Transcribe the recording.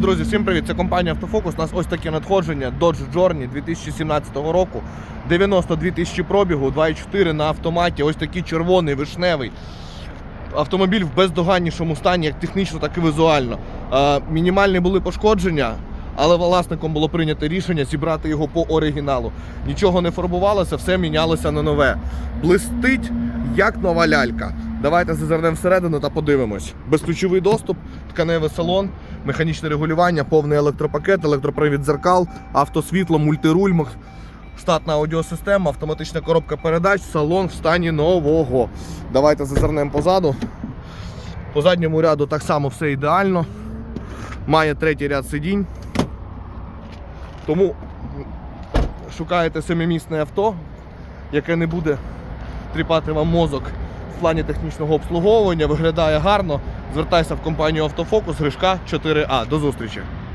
Отже, друзі, всім привіт! Це компанія Автофокус. У нас ось таке надходження Dodge Journey 2017 року. 92 тисячі пробігу, 2,4 на автоматі. Ось такий червоний, вишневий. Автомобіль в бездоганнішому стані, як технічно, так і візуально. Мінімальні були пошкодження, але власником було прийнято рішення зібрати його по оригіналу. Нічого не фарбувалося, все мінялося на нове. Блистить як нова лялька. Давайте зазирнемо всередину та подивимось. Безключовий доступ, тканевий салон, механічне регулювання, повний електропакет, електропривід дзеркал, автосвітло, мультирульмах, штатна аудіосистема, автоматична коробка передач, салон в стані нового. Давайте зазирнемо позаду. По задньому ряду так само все ідеально. Має третій ряд сидінь. Тому шукаєте семимісне авто, яке не буде тріпати вам мозок в плані технічного обслуговування, виглядає гарно. Звертайся в компанію Автофокус, Гришка 4А. До зустрічі!